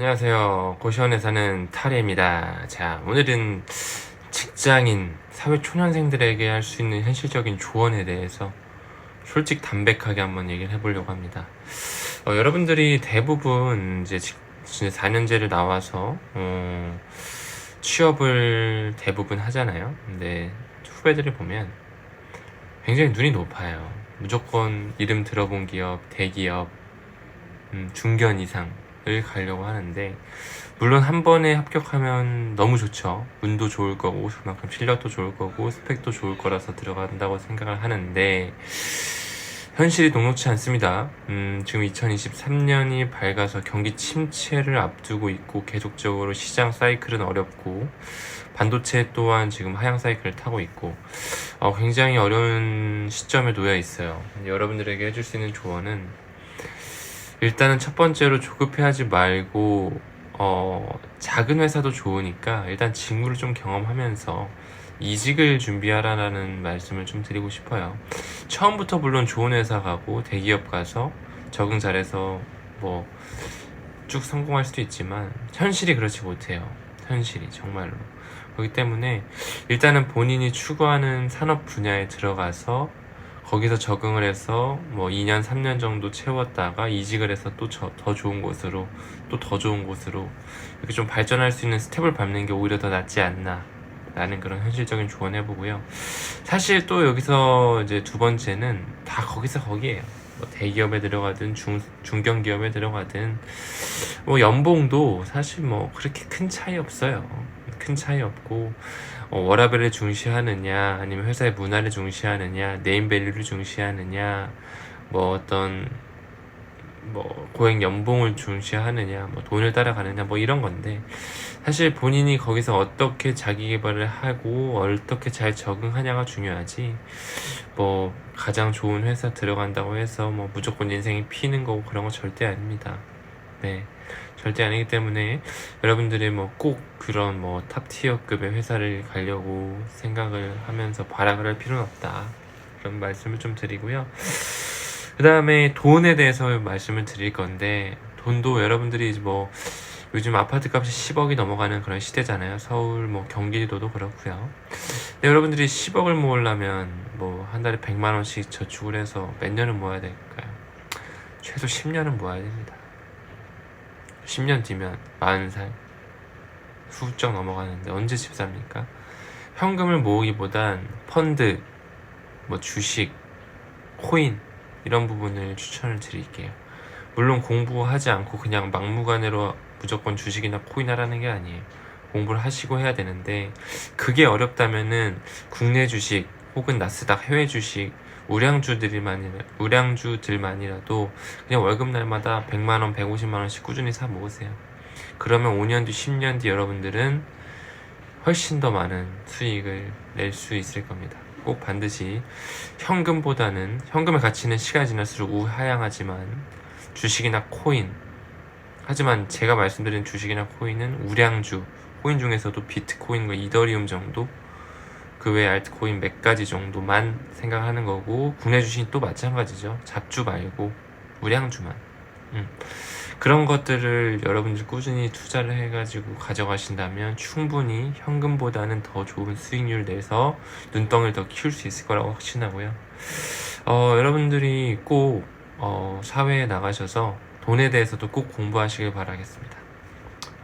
안녕하세요. 고시원에 사는 타레입니다. 자, 오늘은 직장인, 사회 초년생들에게 할 수 있는 현실적인 조언에 대해서 솔직 담백하게 한번 얘기를 해보려고 합니다. 어, 여러분들이 대부분 이제 직, 이제 4년제를 나와서 어, 취업을 대부분 하잖아요. 근데 후배들을 보면 굉장히 눈이 높아요. 무조건 이름 들어본 기업, 대기업, 음, 중견 이상 을 가려고 하는데 물론 한 번에 합격하면 너무 좋죠. 운도 좋을 거고 그만큼 실력도 좋을 거고 스펙도 좋을 거라서 들어간다고 생각을 하는데 현실이 녹록치 않습니다. 음, 지금 2023년이 밝아서 경기 침체를 앞두고 있고 계속적으로 시장 사이클은 어렵고 반도체 또한 지금 하향 사이클을 타고 있고 어, 굉장히 어려운 시점에 놓여 있어요. 여러분들에게 해줄 수 있는 조언은 일단은 첫 번째로 조급해하지 말고 어, 작은 회사도 좋으니까 일단 직무를 좀 경험하면서 이직을 준비하라는 말씀을 좀 드리고 싶어요. 처음부터 물론 좋은 회사 가고 대기업 가서 적응 잘해서 뭐 쭉 성공할 수도 있지만 현실이 그렇지 못해요. 현실이 정말로. 그렇기 때문에 일단은 본인이 추구하는 산업 분야에 들어가서 거기서 적응을 해서 뭐 2년, 3년 정도 채웠다가 이직을 해서 또 더 좋은 곳으로 또 더 좋은 곳으로 이렇게 좀 발전할 수 있는 스텝을 밟는 게 오히려 더 낫지 않나 라는 그런 현실적인 조언 해보고요. 사실 또 여기서 이제 두 번째는 다 거기서 거기에요. 뭐 대기업에 들어가든 중, 중견 기업에 들어가든 뭐 연봉도 사실 뭐 그렇게 큰 차이 없어요. 큰 차이 없고 어, 워라밸을 중시하느냐 아니면 회사의 문화를 중시하느냐 네임밸류를 중시하느냐 뭐 어떤 뭐 고액 연봉을 중시하느냐 뭐 돈을 따라가느냐 뭐 이런 건데 사실 본인이 거기서 어떻게 자기 개발을 하고 어떻게 잘 적응하냐가 중요하지. 뭐 가장 좋은 회사 들어간다고 해서 뭐 무조건 인생이 피는 거고 그런 거 절대 아닙니다. 네 절대 아니기 때문에 여러분들이 뭐 꼭 그런 뭐 탑티어급의 회사를 가려고 생각을 하면서 발악을 할 필요는 없다 그런 말씀을 좀 드리고요 그 다음에 돈에 대해서 말씀을 드릴 건데 돈도 여러분들이 뭐 요즘 아파트 값이 10억이 넘어가는 그런 시대잖아요. 서울 뭐 경기도도 그렇고요. 근데 여러분들이 10억을 모으려면 뭐 한 달에 100만 원씩 저축을 해서 몇 년을 모아야 될까요? 최소 10년은 모아야 됩니다. 10년 뒤면 40살 훌쩍 넘어가는데 언제 집 삽니까? 현금을 모으기보단 펀드, 뭐 주식, 코인 이런 부분을 추천을 드릴게요. 물론 공부하지 않고 그냥 막무가내로 무조건 주식이나 코인 하라는 게 아니에요. 공부를 하시고 해야 되는데 그게 어렵다면은 국내 주식 혹은 나스닥 해외 주식 우량주들만이 우량주들만이라도 그냥 월급 날마다 100만 원, 150만 원씩 꾸준히 사 모으세요. 그러면 5년 뒤, 10년 뒤 여러분들은 훨씬 더 많은 수익을 낼 수 있을 겁니다. 꼭 반드시 현금보다는 현금의 가치는 시간이 지날수록 우하향하지만 주식이나 코인 하지만 제가 말씀드린 주식이나 코인은 우량주 코인 중에서도 비트코인과 이더리움 정도 그외 알트코인 몇 가지 정도만 생각하는 거고 국내 주식이 또 마찬가지죠 잡주 말고 우량주만 음. 그런 것들을 여러분들 꾸준히 투자를 해가지고 가져가신다면 충분히 현금보다는 더 좋은 수익률 내서 눈덩이를 더 키울 수 있을 거라고 확신하고요. 어, 여러분들이 꼭 어, 사회에 나가셔서 돈에 대해서도 꼭 공부하시길 바라겠습니다.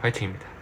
화이팅입니다.